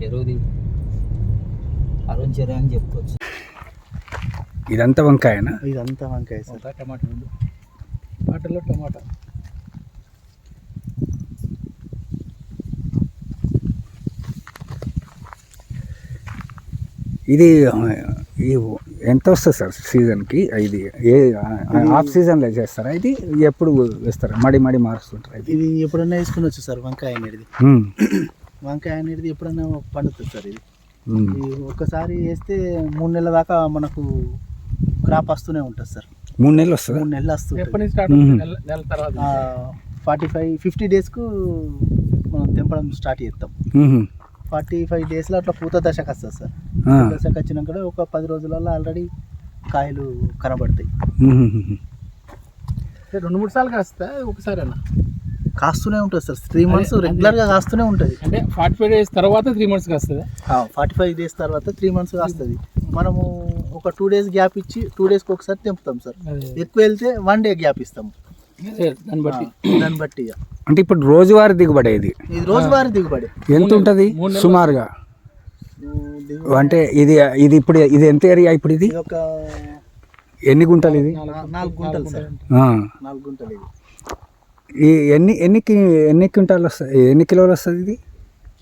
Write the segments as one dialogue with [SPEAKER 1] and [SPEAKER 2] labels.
[SPEAKER 1] చెరువుది అరుణ్ చెరువు అని చెప్పుకోవచ్చు.
[SPEAKER 2] ఇదంతా వంకాయనా?
[SPEAKER 3] ఇదంతా వంకాయ సార్.
[SPEAKER 4] టమాటా రెండు వాటర్లో టమాటా.
[SPEAKER 2] ఇది ఎంత వస్తుంది సార్ సీజన్కి? ఇది ఏ ఆఫ్ సీజన్లో చేస్తారా? ఇది ఎప్పుడు వేస్తారా? మడి మడి మారుస్తుంటారా? ఇది
[SPEAKER 3] ఇది ఎప్పుడన్నా వేసుకునొచ్చు సార్ వంకాయ అనేది. వంకాయ అనేది ఎప్పుడన్నా పండుతుంది సార్ ఇది. ఒక్కసారి వేస్తే మూడు నెలల దాకా మనకు క్రాప్ వస్తూనే ఉంటుంది సార్.
[SPEAKER 2] మూడు నెలలు వస్తుందా?
[SPEAKER 3] మూడు నెలలు వస్తుంది
[SPEAKER 4] ఎప్పటి నుంచి స్టార్ట్
[SPEAKER 2] మ్మ్.
[SPEAKER 4] అవుతుంది నెల నెల తర్వాత
[SPEAKER 3] ఫార్టీ ఫైవ్ ఫిఫ్టీ డేస్కు మనం తెంపడం స్టార్ట్ చేస్తాం. ఫార్టీ ఫైవ్ డేస్లో అట్లా పూత దశకు వస్తుంది సార్. దశకు వచ్చినాక ఒక పది రోజులలో ఆల్రెడీ కాయలు కనబడతాయి.
[SPEAKER 4] రెండు మూడు సార్లు కాస్తా ఒకసారి అన్న.
[SPEAKER 3] కాస్తూనే ఉంటుంది సార్. Three months. రెగ్యులర్గా కాస్తూనే ఉంటుంది.
[SPEAKER 4] అంటే ఫార్టీ ఫైవ్ డేస్ తర్వాత త్రీ మంత్స్కి వస్తుంది
[SPEAKER 3] ఫార్టీ ఫైవ్ డేస్ తర్వాత త్రీ మంత్స్ వస్తుంది మనము ఒక టూ డేస్ గ్యాప్ ఇచ్చి టూ డేస్కి ఒకసారి తెంపుతాం సార్. ఎక్కువ వెళ్తే వన్ డే గ్యాప్ ఇస్తాము.
[SPEAKER 4] దాన్ని బట్టి.
[SPEAKER 3] దాన్ని బట్టి ఇక.
[SPEAKER 2] అంటే ఇప్పుడు రోజువారీ దిగుబడి ఇది.
[SPEAKER 3] ఇది రోజువారీ దిగుబడి.
[SPEAKER 2] ఎంత ఉంటుంది. సుమారుగా? అంటే ఇది ఇది ఇప్పుడు ఇది ఎంత ఏరియా ఇప్పుడు ఇది?
[SPEAKER 3] ఒక
[SPEAKER 2] ఎన్ని గుంటలు ఇది?
[SPEAKER 3] నాలుగు గుంటలు సార్.
[SPEAKER 2] ఆ.
[SPEAKER 3] నాలుగు గుంటలు ఇది.
[SPEAKER 2] ఈ ఎన్ని ఎన్ని ఎన్ని క్వింటాలు వస్తుంది? ఎన్ని కిలోలు వస్తుంది ఇది?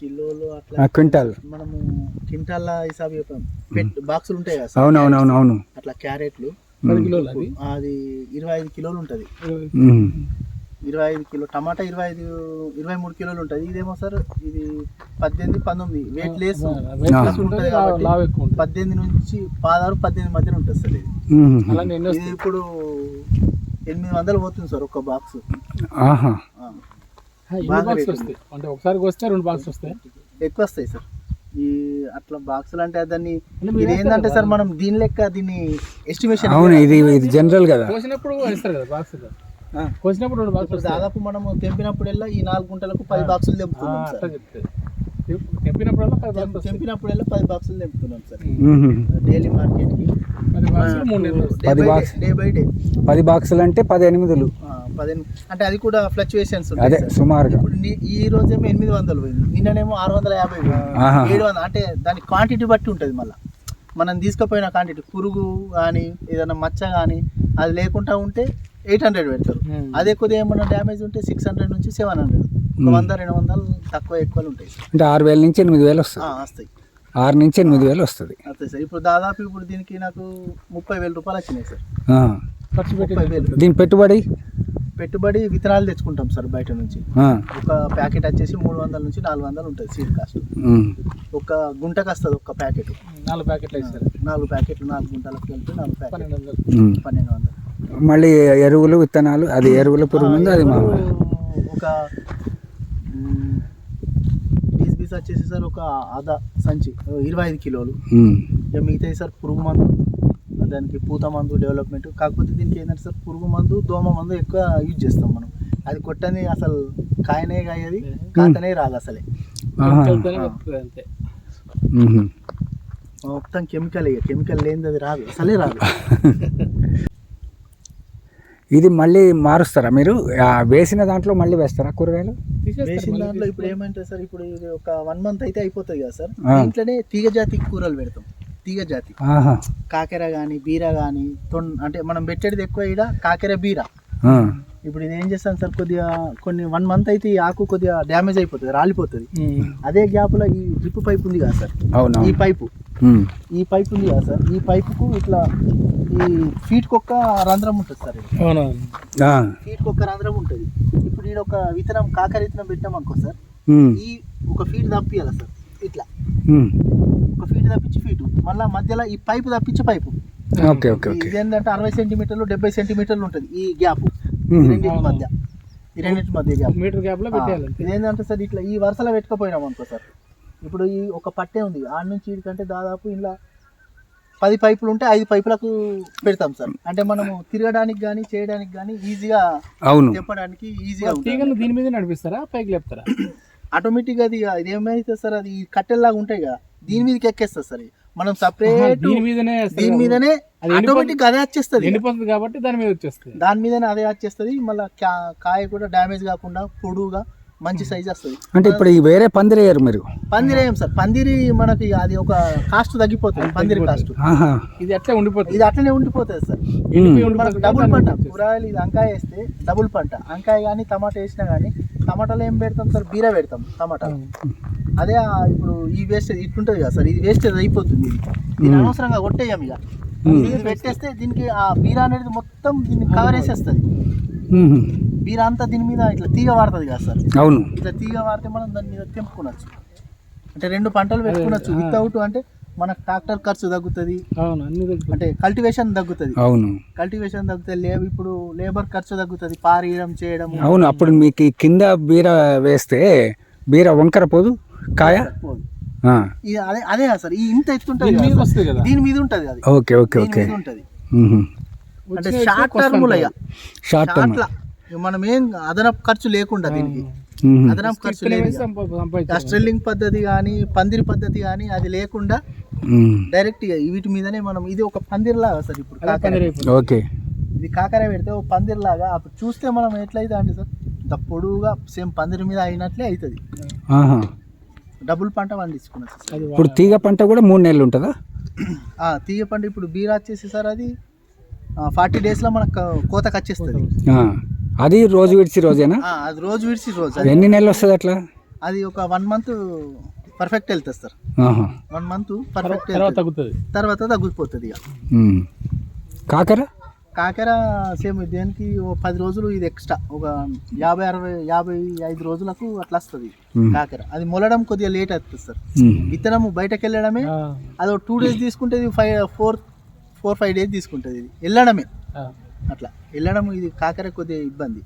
[SPEAKER 3] కిలోలు
[SPEAKER 2] ఆ,
[SPEAKER 3] అట్లా
[SPEAKER 2] క్వింటాల్.
[SPEAKER 3] మనము క్వింటాల్ హిసాబ్ చెప్పాం పెట్ బాక్సులు ఉంటాయి కదా సార్?
[SPEAKER 2] అవును అవును అవును అవును
[SPEAKER 3] అట్లా క్యారెట్లు.
[SPEAKER 4] పది కిలోలు అవి
[SPEAKER 3] అది ఇరవై ఐదు కిలోలు ఉంటుంది. ఇరవై ఐదు కిలో టమాటా ఇరవై ఐదు ఇరవై మూడు కిలోలు ఉంటుంది. ఇదేమో సార్? ఇది పద్దెనిమిది పంతొమ్మిది. వెయిట్ లెస్
[SPEAKER 4] వెయిట్ ఉంటుంది ఉంటుంది
[SPEAKER 3] పద్దెనిమిది నుంచి పదహారు పద్దెనిమిది మధ్యన ఉంటుంది సార్ ఇది ఇప్పుడు ఎనిమిది వందలు పోతుంది సార్ ఒక బాక్స్
[SPEAKER 2] ఆహా.
[SPEAKER 3] బాగా
[SPEAKER 4] బాక్స్
[SPEAKER 3] రేట్
[SPEAKER 4] వస్తాయి. అంటే ఒకసారి వస్తే రెండు బాక్స్ వస్తాయి?
[SPEAKER 3] ఎక్కువ వస్తాయి సార్. ఈ అట్లా బాక్సులు అంటే దాన్ని
[SPEAKER 4] అంటే మీరు
[SPEAKER 3] ఇది ఏంటంటే సార్ మనం దీని లెక్క దీన్ని ఎస్టిమేషన్
[SPEAKER 2] అవును ఇది ఇది జనరల్ కదా.
[SPEAKER 4] కోసినప్పుడు వేస్తారు కదా బాక్స్
[SPEAKER 3] ఆ.
[SPEAKER 4] కోసినప్పుడు రెండు బాక్స్
[SPEAKER 3] ఇప్పుడు
[SPEAKER 4] వస్తాయి?
[SPEAKER 3] దాదాపు మనము తెంపినప్పుడల్లా ఈ నాలుగు గుంటలకు పది బాక్సులు
[SPEAKER 4] ఆ,
[SPEAKER 3] తెంపుతున్నాం
[SPEAKER 4] అట్లా
[SPEAKER 3] సార్.
[SPEAKER 4] చెప్తే. తెంపినప్పుడల్లా పది బాక్స్
[SPEAKER 3] బాక్సులు తెంపుతున్నాం సార్. డైలీ మార్కెట్కి
[SPEAKER 4] పది బాక్సులు మూడు నెలలు వస్తాయి.
[SPEAKER 2] పది box.
[SPEAKER 3] డే బై డే
[SPEAKER 2] పది బాక్సులు అంటే పది ఎనిమిదిలు
[SPEAKER 3] అంటే అది కూడా ఫ్లక్చువేషన్స్
[SPEAKER 2] అదే
[SPEAKER 3] ఉంటాయి సార్.
[SPEAKER 2] సుమారుగా.
[SPEAKER 3] ఇప్పుడు ఈ రోజేమో ఎనిమిది వందలు పోయింది. నిన్ననేమో ఆరు వందల యాభై. ఏడు వందలు అంటే దాని క్వాంటిటీ బట్టి ఉంటుంది మళ్ళీ. మనం తీసుకుపోయిన క్వాంటిటీ పురుగు కానీ ఏదైనా మచ్చ కానీ అది లేకుండా ఉంటే ఎయిట్ హండ్రెడ్ పెడతారు. అదే కొద్దిగా ఏమన్నా డ్యామేజ్ ఉంటే సిక్స్ హండ్రెడ్ నుంచి సెవెన్ హండ్రెడ్ ఒక
[SPEAKER 2] మ్మ్.
[SPEAKER 3] వంద రెండు వందలు తక్కువ ఎక్కువలు ఉంటాయి సార్.
[SPEAKER 2] అంటే ఆరు వేల నుంచి ఎనిమిది వేలు వస్తుంది.
[SPEAKER 3] వస్తాయి.
[SPEAKER 2] ఆరు నుంచి ఎనిమిది వేలు వస్తుంది.
[SPEAKER 3] సార్. ఇప్పుడు దాదాపు ఇప్పుడు దీనికి నాకు ముప్పై వేల రూపాయలు వచ్చినాయి సార్.
[SPEAKER 2] ఆ.
[SPEAKER 4] ఖర్చు పెట్టి
[SPEAKER 2] దీని పెట్టుబడి?
[SPEAKER 3] పెట్టుబడి విత్తనాలు తెచ్చుకుంటాం సార్ బయట నుంచి.
[SPEAKER 2] ఆ.
[SPEAKER 3] ఒక ప్యాకెట్ వచ్చేసి మూడు వందల నుంచి నాలుగు వందలు ఉంటుంది సీడ్ కాస్ట్. ఒక గుంటకు వస్తుంది ఒక ప్యాకెట్.
[SPEAKER 4] నాలుగు ప్యాకెట్లు వేస్తారు.
[SPEAKER 3] నాలుగు ప్యాకెట్లు నాలుగు గుంటలకు కలిపి నాలుగు ప్యాకెట్
[SPEAKER 4] పన్నెండు వందలు.
[SPEAKER 3] పన్నెండు వందలు.
[SPEAKER 2] మళ్ళీ ఎరువులు విత్తనాలు అది ఎరువుల పురుగు అది మా
[SPEAKER 3] ఒక వచ్చేసి సార్ ఒక ఆదా సంచి ఇరవై ఐదు కిలోలు. ఇక మిగతా సార్ పురుగు మందు దానికి పూత మందు డెవలప్మెంట్ కాకపోతే దీనికి ఏంటంటే సార్ పురుగు మందు దోమ మందు ఎక్కువ యూజ్ చేస్తాం మనం. అది కొట్టని అసలు కాయనే కాయది కాకనే రాదు అసలే. మొత్తం కెమికల్ ఇక కెమికల్ లేనిది అది రాదు అసలే రాదు.
[SPEAKER 2] ఇది మళ్ళీ మారుస్తారా మీరు? వేసిన దాంట్లో మళ్ళీ వేస్తారా కూరగాయలు?
[SPEAKER 3] వేసిన దాంట్లో ఇప్పుడు
[SPEAKER 4] తీసుకొని.
[SPEAKER 3] ఏమంటే సార్ ఇప్పుడు ఇది ఒక వన్ మంత్ అయితే అయిపోతుంది కదా సార్
[SPEAKER 2] ఆ.
[SPEAKER 3] దీంట్లోనే తీగ జాతి కూరలు పెడతాం తీగ జాతి
[SPEAKER 2] ఆహా.
[SPEAKER 3] కాకెర కానీ బీర కానీ తొన్ అంటే మనం పెట్టేది ఎక్కువ ఈడ కాకెర బీర. ఇప్పుడు ఇది ఏం చేస్తాను సార్ కొద్దిగా కొన్ని వన్ మంత్ అయితే ఈ ఆకు కొద్దిగా డ్యామేజ్ అయిపోతుంది రాలిపోతుంది. అదే గ్యాప్లో ఈ డ్రిప్ పైప్ ఉంది కదా సార్
[SPEAKER 2] అవునా
[SPEAKER 3] ఈ పైపు. ఈ పైప్ ఉంది కదా సార్ ఈ పైపుకు ఇట్లా ఈ ఫీట్ ఒక్క రంధ్రం ఉంటుంది సార్. ఫీట్ ఒక్క రంధ్రం ఉంటుంది ఇప్పుడు ఈడ ఒక విత్తనం కాకర విత్తనం పెట్టాం అనుకో సార్. ఈ ఒక ఫీట్ తప్పియాలి సార్ ఇట్లా. ఒక ఫీట్ తప్పించి ఫీటు మళ్ళీ మధ్యలో ఈ పైపు తప్పించి పైపు
[SPEAKER 2] ఓకే ఓకే ఓకే
[SPEAKER 3] ఇదేంటంటే అరవై సెంటీమీటర్లు డెబ్బై సెంటీమీటర్లు ఉంటుంది ఈ గ్యాప్. రెండింటి. మధ్య ఈ రెండింటి మధ్య గ్యాప్
[SPEAKER 4] మీటర్ గ్యాప్లో పెట్టేయాలి అంతే.
[SPEAKER 3] ఇదేంటంటే సార్ ఇట్లా ఈ వరుసలో పెట్టుకపోయినాం అనుకో సార్ ఇప్పుడు ఈ ఒక పట్టే ఉంది ఆడ నుంచి కంటే దాదాపు ఇలా పది పైపులు ఉంటే ఐదు పైపులకు పెడతాం సార్. అంటే మనము తిరగడానికి కానీ చేయడానికి కానీ ఈజీగా
[SPEAKER 2] అవును.
[SPEAKER 3] తెప్పడానికి ఈజీగా
[SPEAKER 4] తీగను దీని మీద నడిపిస్తారా? పైకి లేపుతారా?
[SPEAKER 3] ఆటోమేటిక్గా అది ఇక ఇది ఏమైతే సార్ అది కట్టెల్లాగా ఉంటాయి కదా దీని మీదకి ఎక్కేస్తుంది సార్. మనం సపరేట్
[SPEAKER 4] దీని మీదనే
[SPEAKER 3] దీని మీదనే
[SPEAKER 4] అది
[SPEAKER 3] ఆటోమేటిక్ అదే వచ్చేస్తుంది
[SPEAKER 4] ఎండిపోతుంది కాబట్టి దాని మీద వచ్చేస్తుంది.
[SPEAKER 3] దాని మీదనే అదే వచ్చేస్తుంది. మళ్ళీ కాయ కూడా డ్యామేజ్ కాకుండా పొడుగా మంచి సైజ్ వస్తుంది.
[SPEAKER 2] అంటే ఇప్పుడు ఈ వేరే పందిరి వేయరు మీరు?
[SPEAKER 3] పందిరి ఏం సార్? పందిరి మనకి అది ఒక కాస్ట్ తగ్గిపోతుంది పందిరి కాస్ట్
[SPEAKER 4] ఇది అట్లే ఉండిపోతుంది.
[SPEAKER 3] ఇది అట్లనే ఉండిపోతుంది సార్. మనకు డబుల్ పంట కూరగాయలు ఇది వంకాయ వేస్తే డబుల్ పంట. వంకాయ కానీ టమాటా వేసినా కానీ టమాటాలో ఏం పెడతాం సార్? బీర పెడతాం టమాటా అదే ఆ ఇప్పుడు ఈ వేస్టేజ్ ఇట్లుంటది కదా సార్ ఇది వేస్టేజ్ అయిపోతుంది. దీని అనవసరంగా కొట్టేయం ఇక. ఇది పెట్టేస్తే దీనికి ఆ బీర అనేది మొత్తం దీన్ని కవర్ వేసేస్తుంది
[SPEAKER 2] ఉమ్.
[SPEAKER 3] బీర అంతా దీని మీద ఇట్లా తీగ వాడుతుంది కదా సార్?
[SPEAKER 2] అవును.
[SPEAKER 3] ఇట్లా తీగ వాడితే మనం దాని మీద తెంపుకోవచ్చు. అంటే రెండు పంటలు పెట్టుకోవచ్చు. వితౌట్ అంటే మనకు ట్రాక్టర్ ఖర్చు తగ్గుతుంది.
[SPEAKER 4] అవును అన్ని
[SPEAKER 3] అంటే కల్టివేషన్ తగ్గుతుంది.
[SPEAKER 2] అవును.
[SPEAKER 3] కల్టివేషన్ తగ్గుతుంది లేబ్ ఇప్పుడు లేబర్ ఖర్చు తగ్గుతుంది పారీయడం చేయడం.
[SPEAKER 2] అవును అప్పుడు మీకు కింద బీర వేస్తే బీర వంకర పోదు కాయ?
[SPEAKER 3] పోదు. అదే అదే కదా సార్ ఈ ఇంత ఎత్తుంటది
[SPEAKER 4] దీని
[SPEAKER 3] మీద ఉంటది అది.
[SPEAKER 2] Okay okay okay.
[SPEAKER 3] ఉంటది. అంటే షార్ట్ టర్మ్.
[SPEAKER 2] షార్ట్ టర్మ్
[SPEAKER 3] మనం ఏం అదనపు ఖర్చు లేకుండా దీనికి. అదనపు ఖర్చు లేదు. స్ట్రెల్లింగ్ పద్ధతి కానీ పందిరి పద్ధతి కానీ అది లేకుండా. డైరెక్ట్ వీటి మీదనే మనం ఇది ఒక పందిరిలాగా సార్ ఇప్పుడు
[SPEAKER 4] పందిరి.
[SPEAKER 2] ఓకే.
[SPEAKER 3] ఇది కాకర పెడితే ఒక పందిరిలాగా అప్పుడు చూస్తే మనం ఎట్లయితే అంటే సార్ ఇంత పొడువుగా సేమ్ పందిరి మీద అయినట్లే అవుతుంది
[SPEAKER 2] ఆహా.
[SPEAKER 3] డబుల్ పంట
[SPEAKER 4] అది
[SPEAKER 2] ఇప్పుడు తీగ పంట కూడా మూడు నెలలు ఉంటుందా?
[SPEAKER 3] ఆ, తీగ పంట ఇప్పుడు బీరా వచ్చేసి సార్ అది ఫార్టీ డేస్లో మనకు కోతకు వచ్చేస్తుంది
[SPEAKER 2] ఆ. అది రోజు విడిచి రోజేనా?
[SPEAKER 3] ఆ, అది రోజు విడిచి రోజు. అది
[SPEAKER 2] ఎన్ని నెలలు వస్తుంది అట్లా?
[SPEAKER 3] అది ఒక వన్ మంత్ పర్ఫెక్ట్ వెళ్తుంది సార్.
[SPEAKER 2] ఆహా.
[SPEAKER 3] వన్ మంత్ పర్ఫెక్ట్
[SPEAKER 4] తర్వాత తగ్గుతుంది.
[SPEAKER 3] తర్వాత తగ్గిపోతుంది ఇక.
[SPEAKER 2] కాకర?
[SPEAKER 3] కాకెర సేమ్ దేనికి ఓ పది రోజులు ఇది ఎక్స్ట్రా. ఒక యాభై అరవై యాభై ఐదు రోజులకు అట్లా వస్తుంది. కాకెర. అది మొలడం కొద్దిగా లేట్ అవుతుంది సార్. విత్తనం బయటకు వెళ్ళడమే
[SPEAKER 4] ఆ,
[SPEAKER 3] అది ఒక టూ డేస్ తీసుకుంటే five four four five days తీసుకుంటుంది ఇది వెళ్ళడమే. అట్లా వెళ్ళడం ఇది కాకర కొద్దిగా ఇబ్బంది.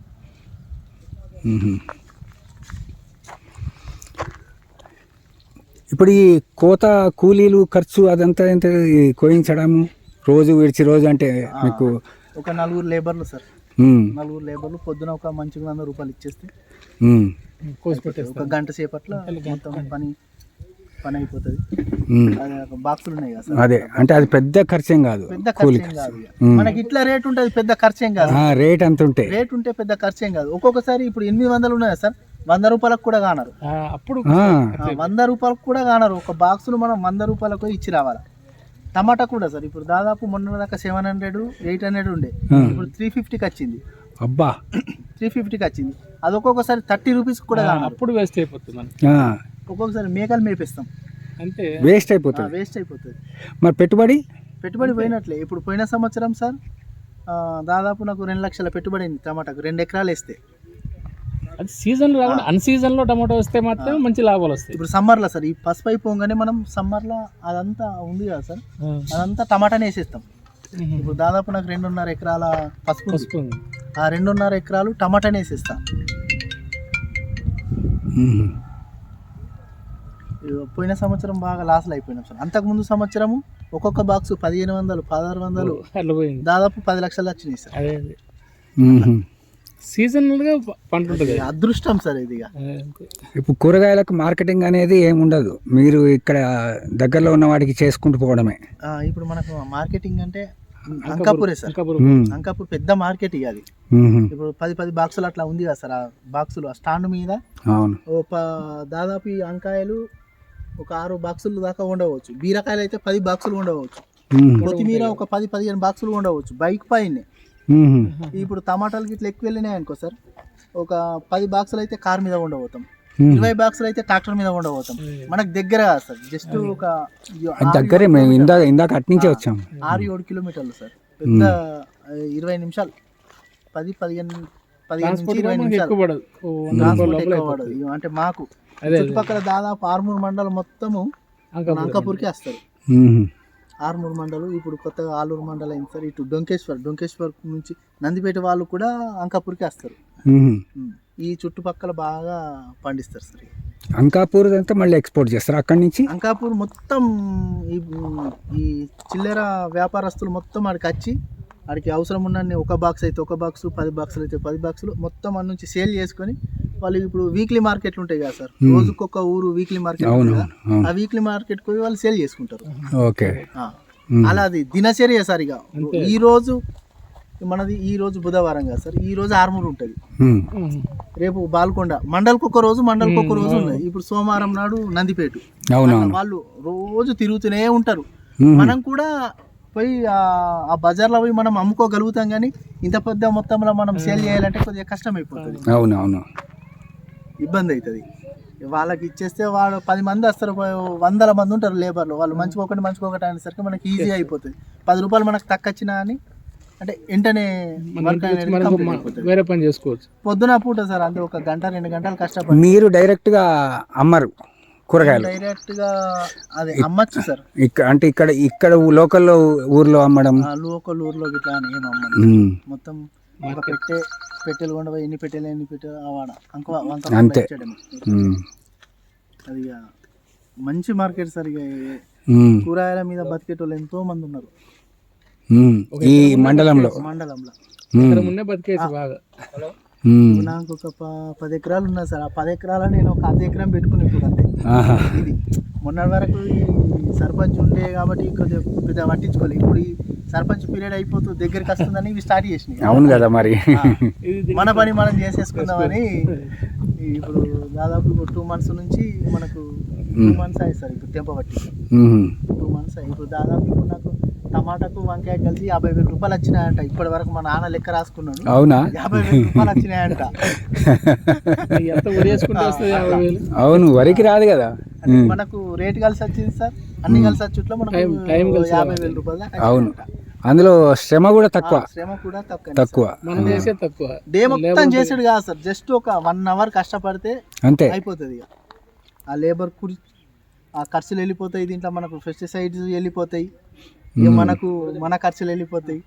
[SPEAKER 2] ఇప్పుడు ఈ కోత కూలీలు ఖర్చు అదంతా ఎంత ఈ కోయించడము రోజు విడిచి రోజు అంటే మీకు
[SPEAKER 3] ఒక నలుగురు లేబర్లు సార్. నలుగురు లేబర్లు పొద్దున ఒక మంచిగా వంద రూపాయలు ఇచ్చేస్తే.
[SPEAKER 4] కోసి
[SPEAKER 3] ఒక గంట సేపట్లో మొత్తం పని పని అయిపోతుంది బాక్సులు ఉన్నాయి కదా సార్.
[SPEAKER 2] అదే అంటే అది పెద్ద ఖర్చేం కాదు
[SPEAKER 3] పెద్ద
[SPEAKER 2] కూలి
[SPEAKER 3] ఖర్చేం కాదు. మనకి ఇట్లా రేట్ ఉంటుంది పెద్ద ఖర్చేం కాదు.
[SPEAKER 2] ఆ, రేట్ అంత ఉంటే.
[SPEAKER 3] రేట్ ఉంటే పెద్ద ఖర్చేం కాదు. ఒక్కొక్కసారి ఇప్పుడు ఎనిమిది వందలు ఉన్నాయి సార్ వంద రూపాయలకు కూడా కానరు.
[SPEAKER 4] ఆ, అప్పుడు
[SPEAKER 3] వంద రూపాయలకు కూడా కానరు. ఒక బాక్సులు మనం వంద రూపాయలకు ఇచ్చి రావాలి. టమాటా కూడా సార్ ఇప్పుడు దాదాపు మొన్న దాకా సెవెన్ హండ్రెడ్ ఎయిట్ హండ్రెడ్ ఉండే. ఇప్పుడు త్రీ ఫిఫ్టీకి వచ్చింది.
[SPEAKER 2] అబ్బా.
[SPEAKER 3] త్రీ ఫిఫ్టీకి వచ్చింది. అది ఒక్కొక్కసారి థర్టీ రూపీస్ కూడా
[SPEAKER 4] అప్పుడు వేస్ట్ అయిపోతుంది మనకి.
[SPEAKER 2] ఆ,
[SPEAKER 3] ఒక్కొక్కసారి మేకలు మేపిస్తాం.
[SPEAKER 4] అంటే
[SPEAKER 2] వేస్ట్ అయిపోతుంది.
[SPEAKER 3] వేస్ట్ అయిపోతుంది.
[SPEAKER 2] మరి పెట్టుబడి?
[SPEAKER 3] పెట్టుబడి పోయినట్లే. ఇప్పుడు పోయిన సంవత్సరం సార్ ఆ, దాదాపు నాకు రెండు లక్షల పెట్టుబడి అయింది టమాటాకు. రెండు ఎకరాలు వేస్తే.
[SPEAKER 4] అది సీజన్ రాకుండా అన్ సీజన్లో టమాటో వస్తే మాత్రం మంచి లాభాలు వస్తాయి.
[SPEAKER 3] ఇప్పుడు సమ్మర్లో సార్ ఈ పసుపు అయిపోగానే మనం సమ్మర్లో అదంతా ఉంది కదా సార్. అదంతా టమాటానే వేసేస్తాం. ఇప్పుడు దాదాపు నాకు రెండున్నర ఎకరాల పసుపు ఉంది.
[SPEAKER 4] పసుపు.
[SPEAKER 3] ఆ రెండున్నర ఎకరాలు టమాటానే వేసేస్తా. పోయిన సంవత్సరం బాగా లాస్లో అయిపోయినాం సార్. అంతకుముందు సంవత్సరము ఒక్కొక్క బాక్స్ పదిహేను వందలు పదహారు వందలు దాదాపు పది లక్షలు వచ్చినాయి సార్.
[SPEAKER 4] అదే అదే
[SPEAKER 2] ఉహు.
[SPEAKER 4] సీజనల్గా ప- పంట ఉంటుంది
[SPEAKER 3] అదృష్టం సార్ ఇది.
[SPEAKER 2] ఇప్పుడు కూరగాయలకు మార్కెటింగ్ అనేది ఏమి ఉండదు. మీరు ఇక్కడ దగ్గరలో ఉన్న వాటికి చేసుకుంటూ పోవడమే.
[SPEAKER 3] ఆ, ఇప్పుడు మనకు మార్కెటింగ్ అంటే అంకాపూరే సార్.
[SPEAKER 4] అంకాపురం
[SPEAKER 3] పెద్ద మార్కెట్ ఇక అది. ఇప్పుడు పది పది బాక్సులు అట్లా ఉంది కదా సార్. ఆ బాక్సులు ఆ స్టాండ్ మీద
[SPEAKER 2] అవును.
[SPEAKER 3] ఓ ప దాదాపు ఈ వంకాయలు ఒక ఆరు బాక్సులు దాకా ఉండవచ్చు బీరకాయలు అయితే పది బాక్సులు ఉండవచ్చు. కొత్తిమీర ఒక పది పదిహేను బాక్సులు ఉండవచ్చు బైక్ పైన. ఇప్పుడు టమాటాలకి ఇట్లా ఎక్కువ వెళ్ళినాయి అనుకో సార్ ఒక పది బాక్సులు అయితే కార్ మీద ఉండబోతాం. ఇరవై బాక్సులు అయితే ట్రాక్టర్ మీద ఉండబోతాం మనకు దగ్గర కాదు సార్ జస్ట్ ఒక
[SPEAKER 2] అది దగ్గరే మేము ఇందాక ఇందాక అట్నుంచే వచ్చాము.
[SPEAKER 3] ఆరు ఏడు కిలోమీటర్లు సార్. పెద్ద ఇరవై నిమిషాలు. పది పదిహేను పదిహేను నుంచి
[SPEAKER 4] ట్రాన్స్పోర్ట్
[SPEAKER 3] ఇరవై నిమిషాలు. అంటే మాకు. చుట్టుపక్కల దాదాపు ఆరుమూరు మండలం మొత్తము
[SPEAKER 4] అంకాపురం.
[SPEAKER 3] అంకాపూర్కి వస్తారు. ఆరుమూరు మండలం ఇప్పుడు కొత్తగా ఆలూరు మండలం అయింది సార్. ఇటు డొంకేశ్వర్ డొంకేశ్వర్ నుంచి నందిపేట వాళ్ళు కూడా అంకాపూర్కి వస్తారు. ఈ చుట్టుపక్కల బాగా పండిస్తారు సార్
[SPEAKER 2] అంకాపూర్ అంతా మళ్ళీ ఎక్స్పోర్ట్ చేస్తారు. అక్కడి నుంచి?
[SPEAKER 3] అంకాపూర్ మొత్తం ఈ ఈ చిల్లర వ్యాపారస్తులు మొత్తం ఆడికి వచ్చి ఆడికి అవసరం ఉన్నన్ని ఒక బాక్స్ అయితే ఒక బాక్స్ పది బాక్సులు అయితే పది బాక్సులు మొత్తం అన్ని నుంచి సేల్ చేసుకొని వాళ్ళు ఇప్పుడు వీక్లీ మార్కెట్లు ఉంటాయి కదా సార్. రోజుకొక ఊరు వీక్లీ మార్కెట్ ఆ వీక్లీ మార్కెట్ పోయి వాళ్ళు సేల్ చేసుకుంటారు.
[SPEAKER 2] ఓకే.
[SPEAKER 3] ఆ.
[SPEAKER 2] మ్మ్.
[SPEAKER 3] అలా అది దినచర్య సార్ ఇక. ఈ రోజు మనది ఈ రోజు బుధవారం కదా సార్. ఈ రోజు ఆర్మూర్ ఉంటుంది. రేపు బాల్కొండ మండల్కి ఒక రోజు మండల్కి ఒక రోజు ఉన్నాయి. ఇప్పుడు సోమవారం నాడు నందిపేట. వాళ్ళు రోజు తిరుగుతూనే ఉంటారు. మనం కూడా పోయి ఆ- బజార్లో పోయి మనం అమ్ముకోగలుగుతాం కానీ ఇంత పెద్ద మొత్తంలో మనం సేల్ చేయాలంటే కొద్దిగా కష్టం అయిపోతుంది
[SPEAKER 2] అవునవును
[SPEAKER 3] ఇబ్బంది అవుతుంది. వాళ్ళకి ఇచ్చేస్తే వాళ్ళు పది మంది వస్తారు వందల మంది ఉంటారు లేబర్లు వాళ్ళు మంచిగా ఒకటి అనేసరికి మనకి ఈజీ అయిపోతుంది. పది రూపాయలు మనకు తక్కువ వచ్చినా అని అంటే వెంటనే.
[SPEAKER 4] వేరే పని చేసుకోవచ్చు.
[SPEAKER 3] పొద్దున పూట సార్ అంతే ఒక గంట రెండు గంటలు కష్టపడి
[SPEAKER 2] మీరు డైరెక్ట్గా అమ్మరు. కూరగాయలు.
[SPEAKER 3] డైరెక్ట్గా అదే అమ్మచ్చు సార్.
[SPEAKER 2] ఇక్కడ అంటే ఇక్కడ ఇక్కడ లోకల్లో ఊర్లో అమ్మడం.
[SPEAKER 3] ఆ లోకల్ ఊర్లో గిట్లా అని ఏం అమ్మను
[SPEAKER 2] ఉమ్.
[SPEAKER 3] మొత్తం పెట్టే పెట్టెలు కొండ ఎన్ని పెట్టెలు ఎన్ని పెట్టెలు అవాడ అంక
[SPEAKER 2] అంతే.
[SPEAKER 3] అది మంచి మార్కెట్ సార్ ఇక. కూరగాయల మీద బతికేటోళ్ళు ఎంతో మంది ఉన్నారు.
[SPEAKER 2] ఈ మండలంలో.
[SPEAKER 3] మండలంలో.
[SPEAKER 4] బతికేసి బాగా.
[SPEAKER 3] నాకు ఒక పది ఎకరాలు ఉన్నాయి సార్. ఆ పది ఎకరాల నేను ఒక అర్ధ ఎకరం పెట్టుకుని ఇప్పుడు అంతే. ఇది. మొన్నటి వరకు ఈ సర్పంచ్ ఉండే కాబట్టి కొద్దిగా పెద్ద పట్టించుకోలేదు ఇప్పుడు ఈ సర్పంచ్ పీరియడ్ అయిపోతూ దగ్గరికి వస్తుందని ఇవి స్టార్ట్ చేసినాయి.
[SPEAKER 2] అవును కదా మరి.
[SPEAKER 3] మన పని మనం చేసేసుకుందామని ఇప్పుడు దాదాపు ఇప్పుడు టూ మంత్స్ నుంచి మనకు టూ మంత్స్ అయ్యి సార్ ఇప్పుడు తెంప పట్టి. టూ మంత్స్ అయ్యి. ఇప్పుడు దాదాపు ఇప్పుడు నాకు టమాటాకు వంకాయ కలిసి యాభై వేల రూపాయలు వచ్చినాయంట. ఇప్పటి వరకు మా నాన్న లెక్క రాసుకున్నాడు.
[SPEAKER 2] అవునా?
[SPEAKER 3] యాభై వేల రూపాయలు వచ్చినాయంట.
[SPEAKER 4] ఎంత ఉరేసుకుంటే వస్తుంది యాభై వేలు?
[SPEAKER 2] అవును వరికి రాదు కదా.
[SPEAKER 3] మనకు రేట్ కలిసి వచ్చింది సార్. అన్ని కలిసి వచ్చుట్లో మనకు యాభై. వేల రూపాయలు
[SPEAKER 2] అవును. అందులో శ్రమ కూడా తక్కువ.
[SPEAKER 3] శ్రమ కూడా తక్కువ.
[SPEAKER 2] తక్కువ
[SPEAKER 4] మనం చేసే తక్కువ.
[SPEAKER 3] డే మొత్తం చేసాడు కాదు సార్. జస్ట్ ఒక వన్ అవర్ కష్టపడితే
[SPEAKER 2] అంతే.
[SPEAKER 3] అయిపోతుంది ఇక. ఆ లేబర్ కుడి ఆ ఖర్చులు వెళ్ళిపోతాయి దీంట్లో మనకు పెస్టిసైడ్స్ వెళ్ళిపోతాయి. ఇక మనకు మన ఖర్చులు వెళ్ళిపోతాయి.